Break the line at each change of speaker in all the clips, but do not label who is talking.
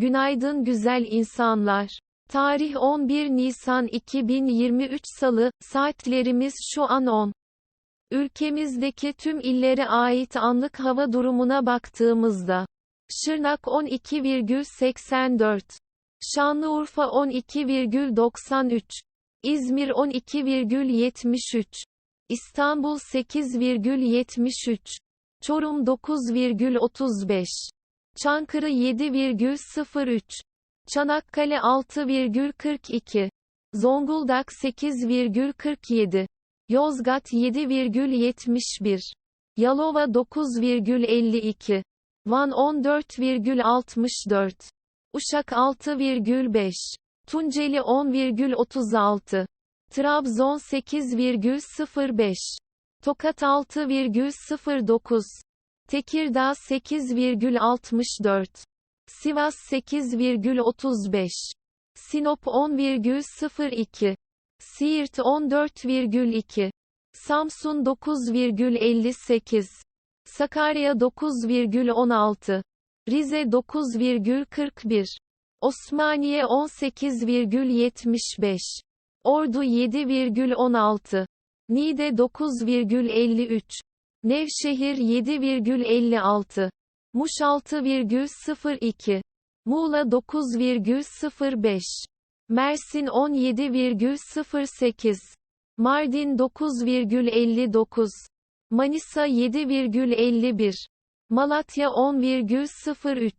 Günaydın güzel insanlar. Tarih 11 Nisan 2023 Salı, saatlerimiz şu an 10. Ülkemizdeki tüm illere ait anlık hava durumuna baktığımızda, Şırnak 12,84, Şanlıurfa 12,93, İzmir 12,73, İstanbul 8,73, Çorum 9,35, Çankırı 7,03, Çanakkale 6,42, Zonguldak 8,47, Yozgat 7,71, Yalova 9,52, Van 14,64, Uşak 6,5, Tunceli 10,36, Trabzon 8,05, Tokat 6,09, Tekirdağ 8,64, Sivas 8,35, Sinop 10,02, Siirt 14,2, Samsun 9,58, Sakarya 9,16, Rize 9,41, Osmaniye 18,75, Ordu 7,16, Niğde 9,53, Nevşehir 7,56, Muş 6,02, Muğla 9,05, Mersin 17,08, Mardin 9,59, Manisa 7,51, Malatya 10,03,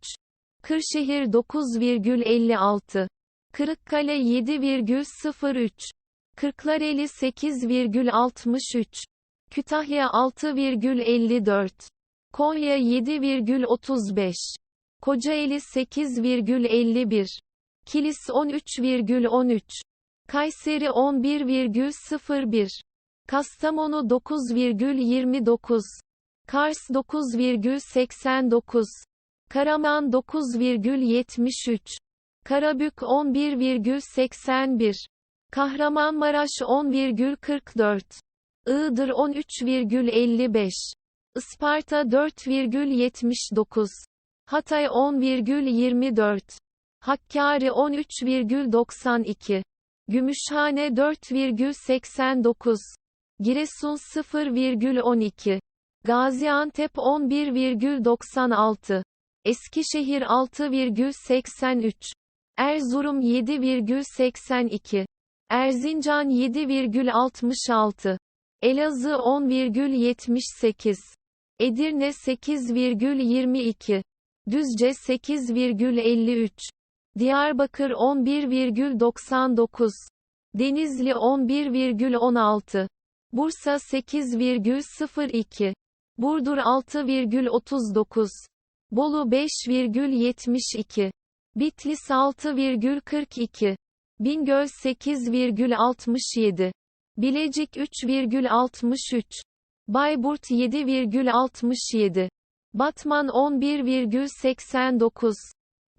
Kırşehir 9,56, Kırıkkale 7,03, Kırklareli 8,63, Kütahya 6,54, Konya 7,35, Kocaeli 8,51, Kilis 13,13, Kayseri 11,01, Kastamonu 9,29, Kars 9,89, Karaman 9,73, Karabük 11,81, Kahramanmaraş 10,44, Iğdır 13,55, Isparta 4,79, Hatay 10,24, Hakkari 13,92, Gümüşhane 4,89, Giresun 0,12, Gaziantep 11,96, Eskişehir 6,83, Erzurum 7,82, Erzincan 7,66, Elazığ 10,78, Edirne 8,22, Düzce 8,53, Diyarbakır 11,99, Denizli 11,16, Bursa 8,02, Burdur 6,39, Bolu 5,72, Bitlis 6,42, Bingöl 8,67, Bilecik 3,63, Bayburt 7,67, Batman 11,89,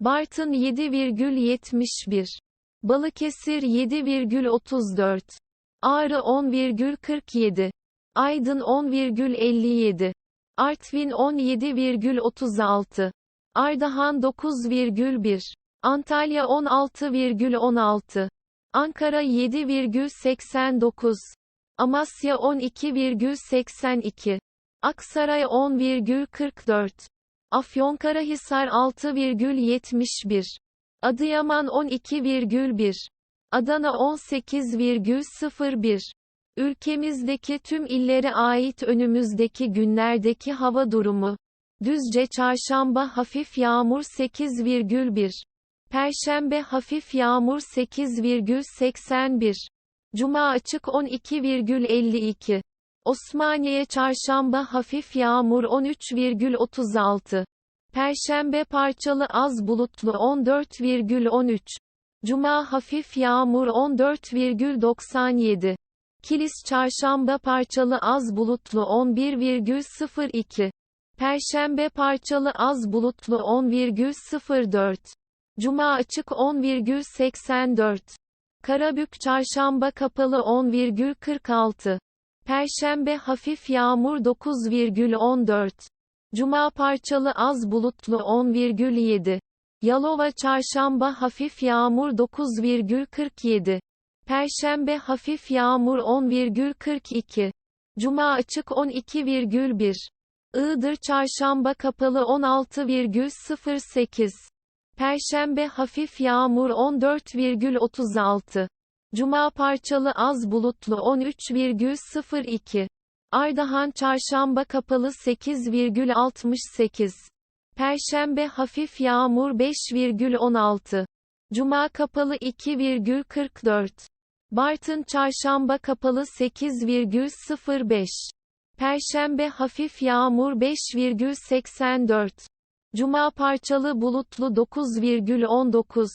Bartın 7,71, Balıkesir 7,34, Ağrı 10,47, Aydın 10,57, Artvin 17,36, Ardahan 9,1, Antalya 16,16, Ankara 7,89, Amasya 12,82, Aksaray 10,44, Afyonkarahisar 6,71, Adıyaman 12,1, Adana 18,01. Ülkemizdeki tüm illere ait önümüzdeki günlerdeki hava durumu. Düzce çarşamba hafif yağmur 8,1. Perşembe hafif yağmur 8,81. Cuma açık 12,52. Osmaniye çarşamba hafif yağmur 13,36. Perşembe parçalı az bulutlu 14,13. Cuma hafif yağmur 14,97. Kilis çarşamba parçalı az bulutlu 11,02. Perşembe parçalı az bulutlu 10,04. Cuma açık 10,84. Karabük çarşamba kapalı 10,46. Perşembe hafif yağmur 9,14. Cuma parçalı az bulutlu 10,7. Yalova çarşamba hafif yağmur 9,47. Perşembe hafif yağmur 10,42. Cuma açık 12,1. Iğdır çarşamba kapalı 16,08. Perşembe hafif yağmur 14,36. Cuma parçalı az bulutlu 13,02. Ardahan çarşamba kapalı 8,68. Perşembe hafif yağmur 5,16. Cuma kapalı 2,44. Bartın çarşamba kapalı 8,05. Perşembe hafif yağmur 5,84. Cuma parçalı bulutlu 9,19.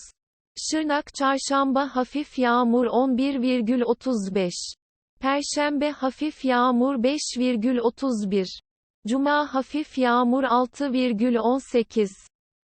Şırnak çarşamba hafif yağmur 11,35. Perşembe hafif yağmur 5,31. Cuma hafif yağmur 6,18.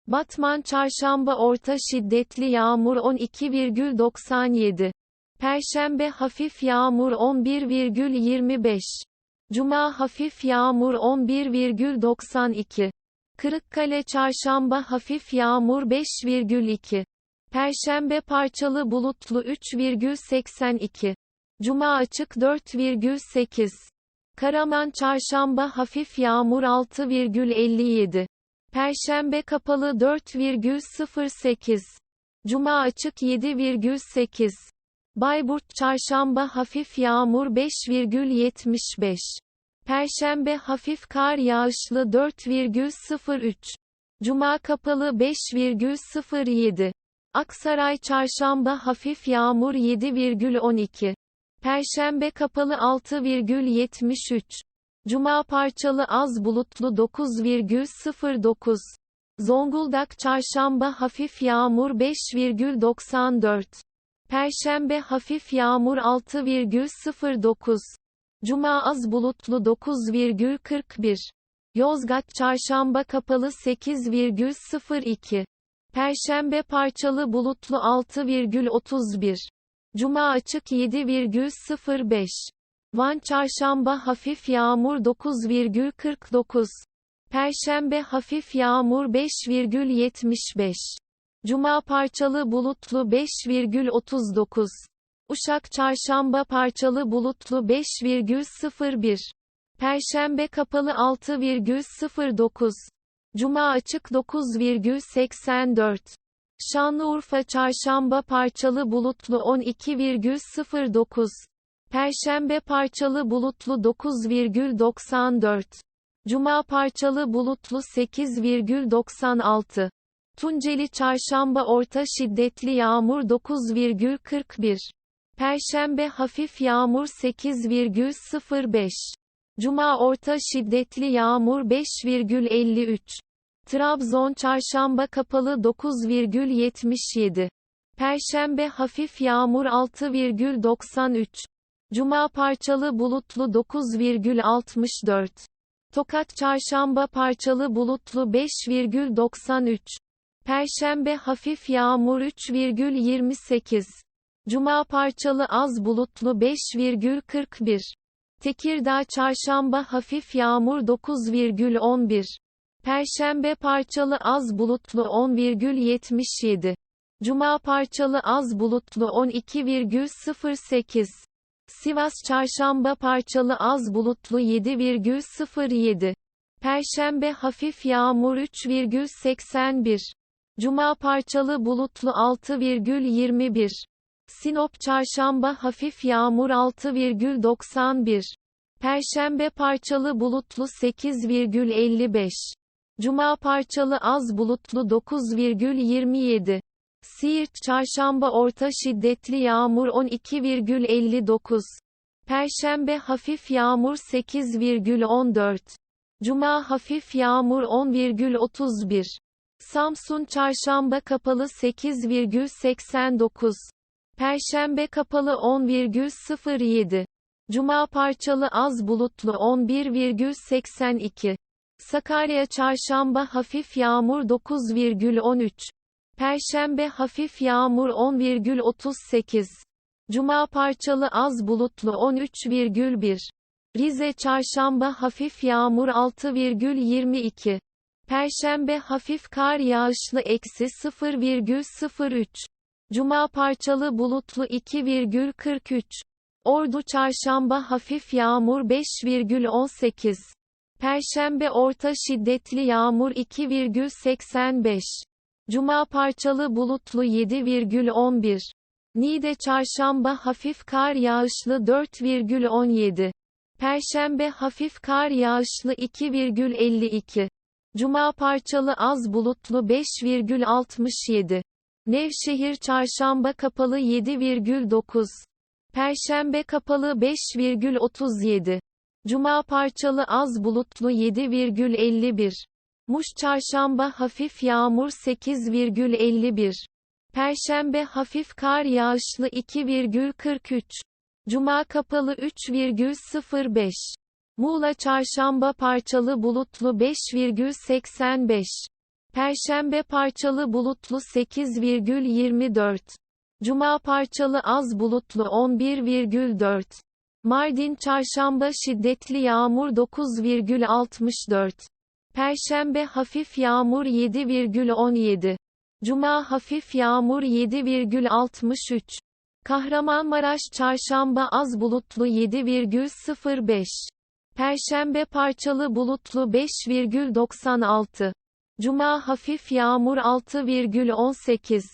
Batman çarşamba orta şiddetli yağmur 12,97. Perşembe hafif yağmur 11,25. Cuma hafif yağmur 11,92. Kırıkkale çarşamba hafif yağmur 5,2. Perşembe parçalı bulutlu 3,82. Cuma açık 4,8. Karaman çarşamba hafif yağmur 6,57. Perşembe kapalı 4,08. Cuma açık 7,8. Bayburt çarşamba hafif yağmur 5,75. Perşembe hafif kar yağışlı 4,03. Cuma kapalı 5,07. Aksaray çarşamba hafif yağmur 7,12. Perşembe kapalı 6,73. Cuma parçalı az bulutlu 9,09. Zonguldak çarşamba hafif yağmur 5,94. Perşembe hafif yağmur 6,09. Cuma az bulutlu 9,41. Yozgat çarşamba kapalı 8,02. Perşembe parçalı bulutlu 6,31. Cuma açık 7,05. Van çarşamba hafif yağmur 9,49. Perşembe hafif yağmur 5,75. Cuma parçalı bulutlu 5,39. Uşak çarşamba parçalı bulutlu 5,01. Perşembe kapalı 6,09. Cuma açık 9,84. Şanlıurfa çarşamba parçalı bulutlu 12,09. Perşembe parçalı bulutlu 9,94. Cuma parçalı bulutlu 8,96. Tunceli çarşamba orta şiddetli yağmur 9,41. Perşembe hafif yağmur 8,05. Cuma orta şiddetli yağmur 5,53. Trabzon çarşamba kapalı 9,77. Perşembe hafif yağmur 6,93. Cuma parçalı bulutlu 9,64. Tokat çarşamba parçalı bulutlu 5,93. Perşembe hafif yağmur 3,28. Cuma parçalı az bulutlu 5,41. Tekirdağ çarşamba hafif yağmur 9,11. Perşembe parçalı az bulutlu 10,77. Cuma parçalı az bulutlu 12,08. Sivas çarşamba parçalı az bulutlu 7,07. Perşembe hafif yağmur 3,81. Cuma parçalı bulutlu 6,21. Sinop çarşamba hafif yağmur 6,91. Perşembe parçalı bulutlu 8,55. Cuma parçalı az bulutlu 9,27. Siirt çarşamba orta şiddetli yağmur 12,59. Perşembe hafif yağmur 8,14. Cuma hafif yağmur 10,31. Samsun çarşamba kapalı 8,89. Perşembe kapalı 10,07. Cuma parçalı az bulutlu 11,82. Sakarya çarşamba hafif yağmur 9,13. Perşembe hafif yağmur 10,38. Cuma parçalı az bulutlu 13,1. Rize çarşamba hafif yağmur 6,22. Perşembe hafif kar yağışlı eksi 0,03. Cuma parçalı bulutlu 2,43. Ordu çarşamba hafif yağmur 5,18. Perşembe orta şiddetli yağmur 2,85. Cuma parçalı bulutlu 7,11. Niğde çarşamba hafif kar yağışlı 4,17. Perşembe hafif kar yağışlı 2,52. Cuma parçalı az bulutlu 5,67. Nevşehir çarşamba kapalı 7,9. Perşembe kapalı 5,37. Cuma parçalı az bulutlu 7,51. Muş çarşamba hafif yağmur 8,51. Perşembe hafif kar yağışlı 2,43. Cuma kapalı 3,05. Muğla çarşamba parçalı bulutlu 5,85. Perşembe parçalı bulutlu 8,24. Cuma parçalı az bulutlu 11,4. Mardin çarşamba şiddetli yağmur 9,64. Perşembe hafif yağmur 7,17. Cuma hafif yağmur 7,63. Kahramanmaraş çarşamba az bulutlu 7,05. Perşembe parçalı bulutlu 5,96. Cuma hafif yağmur 6,18.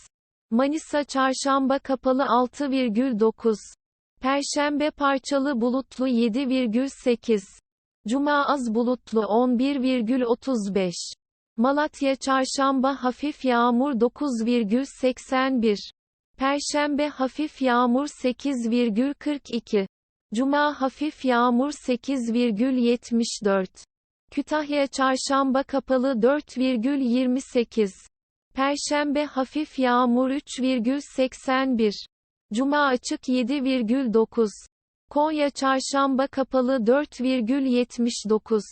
Manisa çarşamba kapalı 6,9. Perşembe parçalı bulutlu 7,8. Cuma az bulutlu 11,35. Malatya çarşamba hafif yağmur 9,81. Perşembe hafif yağmur 8,42. Cuma hafif yağmur 8,74. Kütahya çarşamba kapalı 4,28. Perşembe hafif yağmur 3,81. Cuma açık 7,9. Konya çarşamba kapalı 4,79.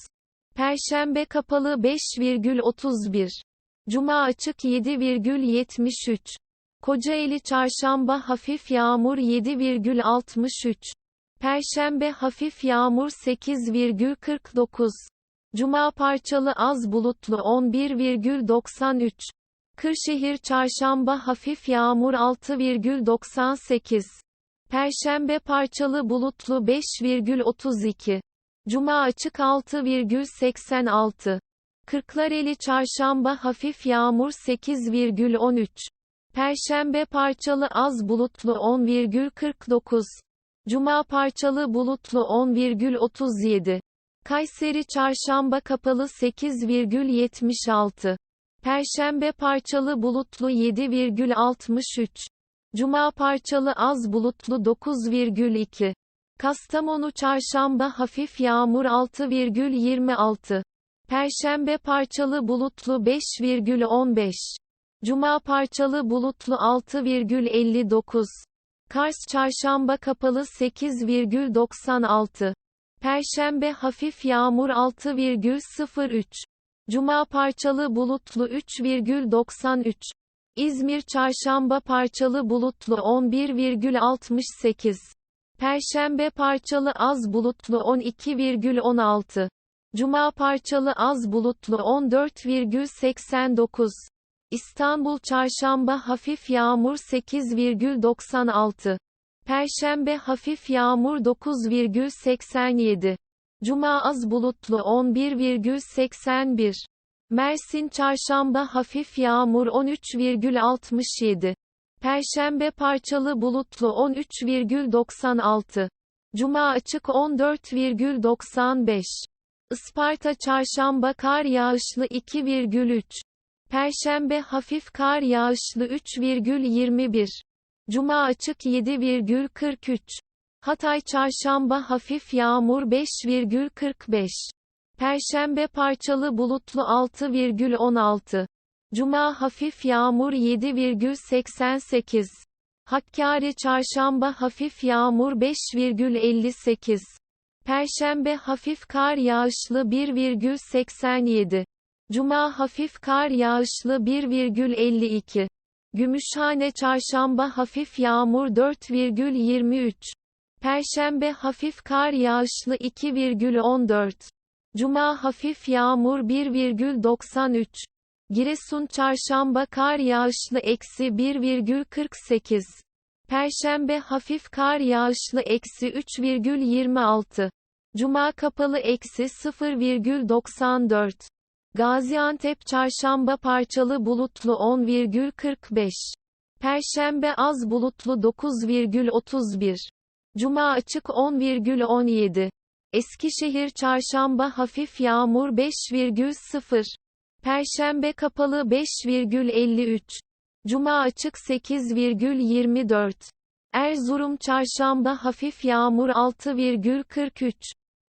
Perşembe kapalı 5,31. Cuma açık 7,73. Kocaeli çarşamba hafif yağmur 7,63. Perşembe hafif yağmur 8,49. Cuma parçalı az bulutlu 11,93. Kırşehir çarşamba hafif yağmur 6,98. Perşembe parçalı bulutlu 5,32. Cuma açık 6,86. Kırklareli çarşamba hafif yağmur 8,13. Perşembe parçalı az bulutlu 10,49. Cuma parçalı bulutlu 10,37. Kayseri çarşamba kapalı 8,76. Perşembe parçalı bulutlu 7,63. Cuma parçalı az bulutlu 9,2. Kastamonu çarşamba hafif yağmur 6,26. Perşembe parçalı bulutlu 5,15. Cuma parçalı bulutlu 6,59. Kars çarşamba kapalı 8,96. Perşembe hafif yağmur 6,03. Cuma parçalı bulutlu 3,93. İzmir çarşamba parçalı bulutlu 11,68. Perşembe parçalı az bulutlu 12,16. Cuma parçalı az bulutlu 14,89. İstanbul çarşamba hafif yağmur 8,96. Perşembe hafif yağmur 9,87. Cuma az bulutlu 11,81. Mersin çarşamba hafif yağmur 13,67. Perşembe parçalı bulutlu 13,96. Cuma açık 14,95. Isparta çarşamba kar yağışlı 2,3. Perşembe hafif kar yağışlı 3,21. Cuma açık 7,43. Hatay çarşamba hafif yağmur 5,45. Perşembe parçalı bulutlu 6,16. Cuma hafif yağmur 7,88. Hakkari çarşamba hafif yağmur 5,58. Perşembe hafif kar yağışlı 1,87. Cuma hafif kar yağışlı 1,52. Gümüşhane çarşamba hafif yağmur 4,23. Perşembe hafif kar yağışlı 2,14. Cuma hafif yağmur 1,93. Giresun çarşamba kar yağışlı eksi 1,48. Perşembe hafif kar yağışlı eksi 3,26. Cuma kapalı eksi 0,94. Gaziantep çarşamba parçalı bulutlu 10,45. Perşembe az bulutlu 9,31. Cuma açık 10,17. Eskişehir çarşamba hafif yağmur 5,0. Perşembe kapalı 5,53. Cuma açık 8,24. Erzurum çarşamba hafif yağmur 6,43.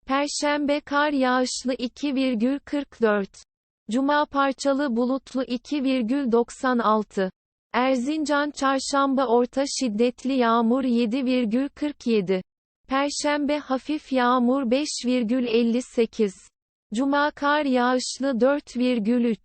Perşembe kar yağışlı 2,44. Cuma parçalı bulutlu 2,96. Erzincan çarşamba orta şiddetli yağmur 7,47. Perşembe hafif yağmur 5,58. Cuma kar yağışlı 4,3.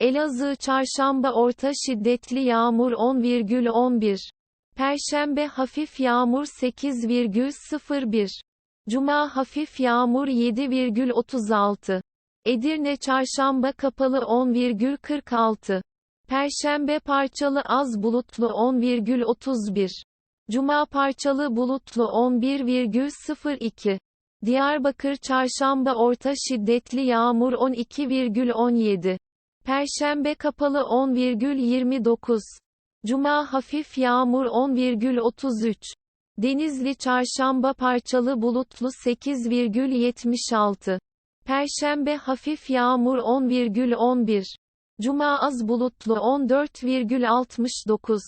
Elazığ çarşamba orta şiddetli yağmur 10,11. Perşembe hafif yağmur 8,01. Cuma hafif yağmur 7,36. Edirne çarşamba kapalı 10,46. Perşembe parçalı az bulutlu 10,31. Cuma parçalı bulutlu 11,02. Diyarbakır çarşamba orta şiddetli yağmur 12,17. Perşembe kapalı 10,29. Cuma hafif yağmur 10,33. Denizli çarşamba parçalı bulutlu 8,76. Perşembe hafif yağmur 10,11. Cuma az bulutlu 14,69.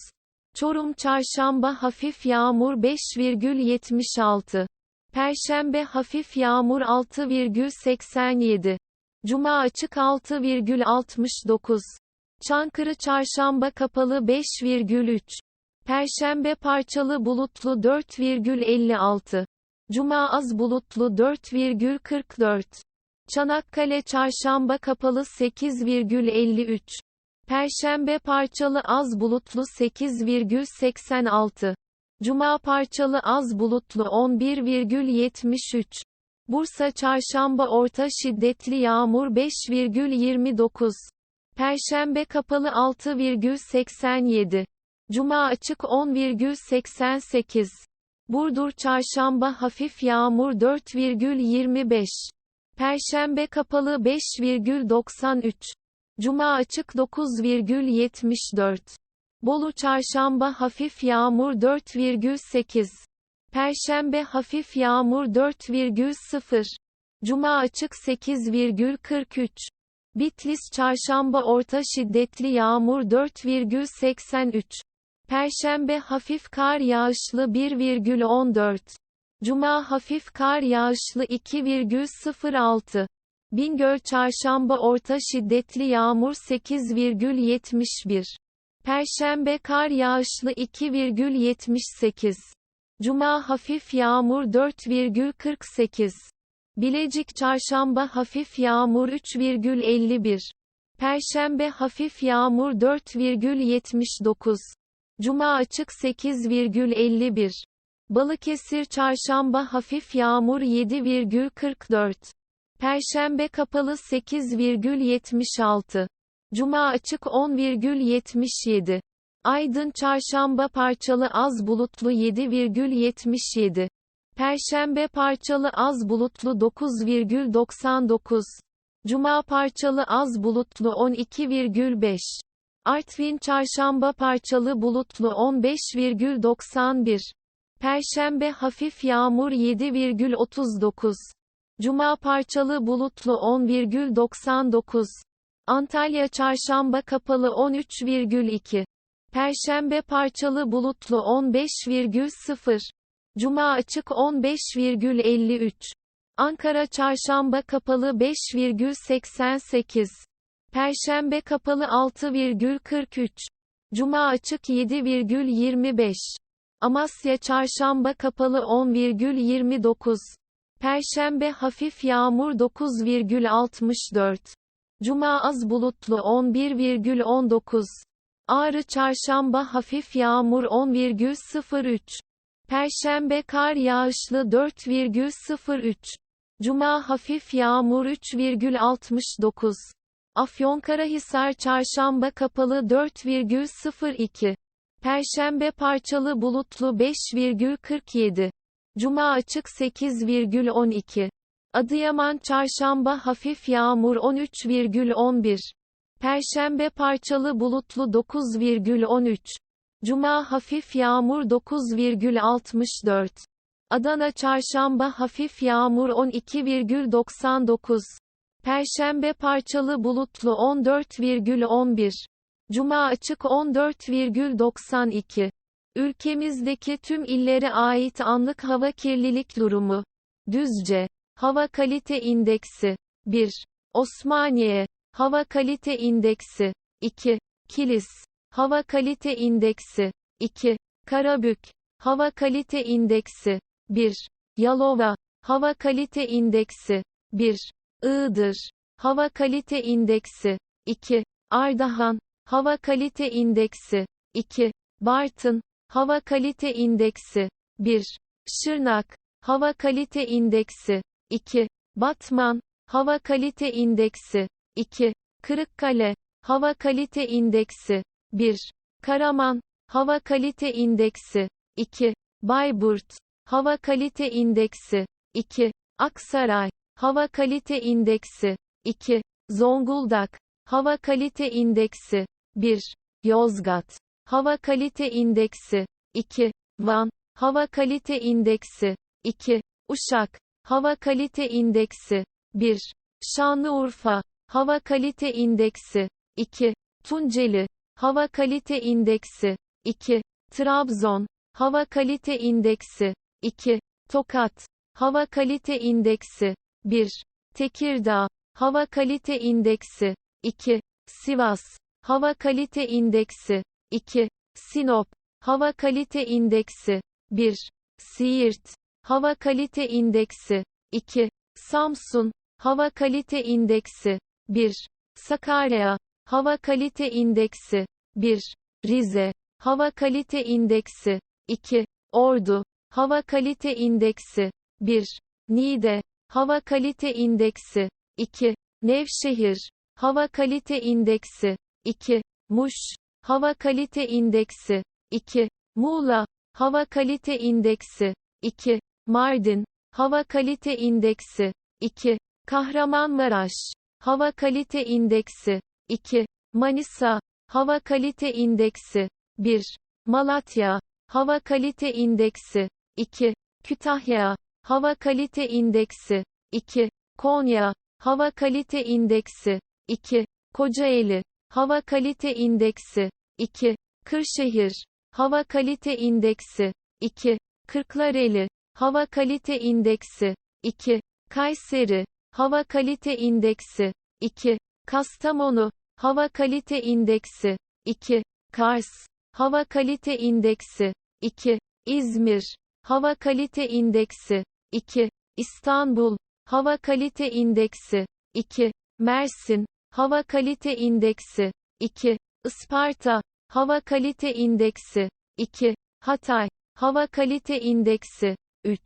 Çorum çarşamba hafif yağmur 5,76. Perşembe hafif yağmur 6,87. Cuma açık 6,69. Çankırı çarşamba kapalı 5,3. Perşembe parçalı bulutlu 4,56. Cuma az bulutlu 4,44. Çanakkale çarşamba kapalı 8,53. Perşembe parçalı az bulutlu 8,86. Cuma parçalı az bulutlu 11,73. Bursa çarşamba orta şiddetli yağmur 5,29. Perşembe kapalı 6,87. Cuma açık 10,88. Burdur çarşamba hafif yağmur 4,25. Perşembe kapalı 5,93. Cuma açık 9,74. Bolu çarşamba hafif yağmur 4,8. Perşembe hafif yağmur 4,0. Cuma açık 8,43. Bitlis çarşamba orta şiddetli yağmur 4,83. Perşembe hafif kar yağışlı 1,14. Cuma hafif kar yağışlı 2,06. Bingöl çarşamba orta şiddetli yağmur 8,71. Perşembe kar yağışlı 2,78. Cuma hafif yağmur 4,48. Bilecik çarşamba hafif yağmur 3,51. Perşembe hafif yağmur 4,79. Cuma açık 8,51. Balıkesir çarşamba hafif yağmur 7,44. Perşembe kapalı 8,76. Cuma açık 10,77. Aydın çarşamba parçalı az bulutlu 7,77. Perşembe parçalı az bulutlu 9,99. Cuma parçalı az bulutlu 12,5. Artvin çarşamba parçalı bulutlu 15,91. Perşembe hafif yağmur 7,39. Cuma parçalı bulutlu 10,99. Antalya çarşamba kapalı 13,2. Perşembe parçalı bulutlu 15,0. Cuma açık 15,53. Ankara çarşamba kapalı 5,88. Perşembe kapalı 6,43. Cuma açık 7,25. Amasya çarşamba kapalı 10,29. Perşembe hafif yağmur 9,64. Cuma az bulutlu 11,19. Ağrı çarşamba hafif yağmur 10,03. Perşembe kar yağışlı 4,03. Cuma hafif yağmur 3,69. Afyonkarahisar çarşamba kapalı 4,02. Perşembe parçalı bulutlu 5,47. Cuma açık 8,12. Adıyaman çarşamba hafif yağmur 13,11. Perşembe parçalı bulutlu 9,13. Cuma hafif yağmur 9,64. Adana çarşamba hafif yağmur 12,99. Perşembe parçalı bulutlu 14,11. Cuma açık 14,92. Ülkemizdeki tüm illere ait anlık hava kirlilik durumu. Düzce. Hava kalite indeksi. 1. Osmaniye. Hava kalite indeksi. 2. Kilis. Hava kalite indeksi. 2. Karabük. Hava kalite indeksi. 1. Yalova. Hava kalite indeksi. 1. Iğdır. Hava kalite indeksi. 2. Ardahan. Hava kalite indeksi. 2. Bartın. Hava kalite indeksi. 1. Şırnak. Hava kalite indeksi. 2. Batman. Hava kalite indeksi. 2. Kırıkkale. Hava kalite indeksi. 1. Karaman. Hava kalite indeksi. 2. Bayburt. Hava kalite indeksi. 2. Aksaray. Hava kalite indeksi. 2. Zonguldak. Hava kalite indeksi. 1. Yozgat. Hava kalite indeksi. 2. Van. Hava kalite indeksi. 2. Uşak. Hava kalite indeksi. 1. Şanlıurfa. Hava kalite indeksi. 2. Tunceli. Hava kalite indeksi. 2. Trabzon. Hava kalite indeksi. 2. Tokat. Hava kalite indeksi. 1. Tekirdağ. Hava kalite indeksi. 2. Sivas. Hava kalite indeksi. 2. Sinop. Hava kalite indeksi. 1. Siirt. Hava kalite indeksi. 2. Samsun. Hava kalite indeksi. 1. Sakarya. Hava kalite indeksi. 1. Rize. Hava kalite indeksi. 2. Ordu. Hava kalite indeksi. 1. Niğde. Hava kalite indeksi. 2. Nevşehir. Hava kalite indeksi. 2. Muş. Hava kalite indeksi. 2. Muğla. Hava kalite indeksi. 2. Mardin. Hava kalite indeksi. 2. Kahramanmaraş. Hava kalite indeksi. 2. Manisa. Hava kalite indeksi. 1. Malatya. Hava kalite indeksi. 2. Kütahya. Hava kalite indeksi. 2. Konya. Hava kalite indeksi. 2. Kocaeli. Hava kalite indeksi. 2. Kırşehir. Hava kalite indeksi. 2. Kırklareli. Hava kalite indeksi. 2. Kayseri. Hava kalite indeksi. 2. Kastamonu. Hava kalite indeksi. 2. Kars. Hava kalite indeksi. 2. İzmir. Hava kalite indeksi. 2. İstanbul. Hava kalite indeksi. 2. Mersin. Hava kalite indeksi. 2. Isparta. Hava kalite indeksi. 2. Hatay. Hava kalite indeksi. 3.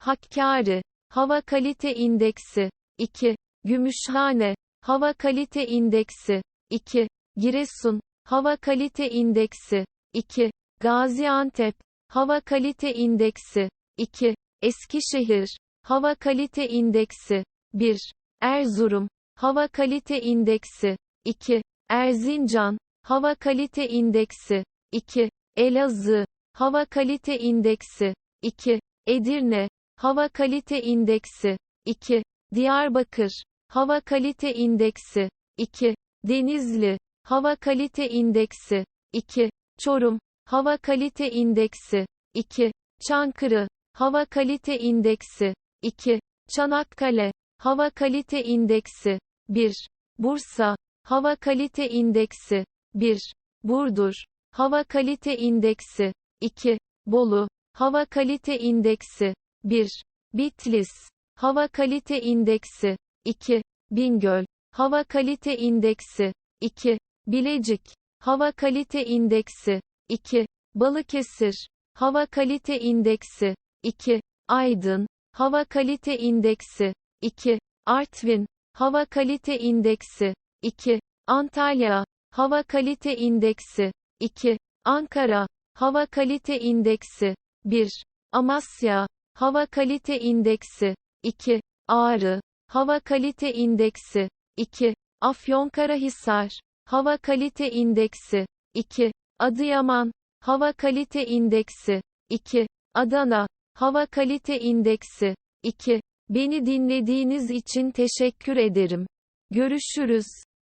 Hakkari. Hava kalite indeksi. 2. Gümüşhane. Hava kalite indeksi. 2. Giresun. Hava kalite indeksi. 2. Gaziantep. Hava kalite indeksi. 2. Eskişehir. Hava kalite indeksi. 1. Erzurum. Hava kalite indeksi. 2. Erzincan. Hava kalite indeksi. 2. Elazığ. Hava kalite indeksi. 2. Edirne. Hava kalite indeksi. 2. Diyarbakır. Hava kalite indeksi. 2. Denizli. Hava kalite indeksi. 2. Çorum. Hava kalite indeksi. 2. Çankırı. Hava kalite indeksi. 2. Çanakkale. Hava kalite indeksi. 1. Bursa. Hava kalite indeksi. 1. Burdur. Hava kalite indeksi. 2. Bolu. Hava kalite indeksi. 1. Bitlis. Hava kalite indeksi. 2. Bingöl. Hava kalite indeksi. 2. Bilecik. Hava kalite indeksi. 2. Balıkesir. Hava kalite indeksi. 2. Aydın. Hava kalite indeksi. 2. Artvin, Hava Kalite İndeksi, 2. Antalya, Hava Kalite İndeksi, 2. Ankara, Hava Kalite İndeksi, 1. Amasya, Hava Kalite İndeksi, 2. Ağrı, Hava Kalite İndeksi, 2. Afyonkarahisar, Hava Kalite İndeksi, 2. Adıyaman, Hava Kalite İndeksi, 2. Adana, Hava Kalite İndeksi, 2. Beni dinlediğiniz için teşekkür ederim. Görüşürüz.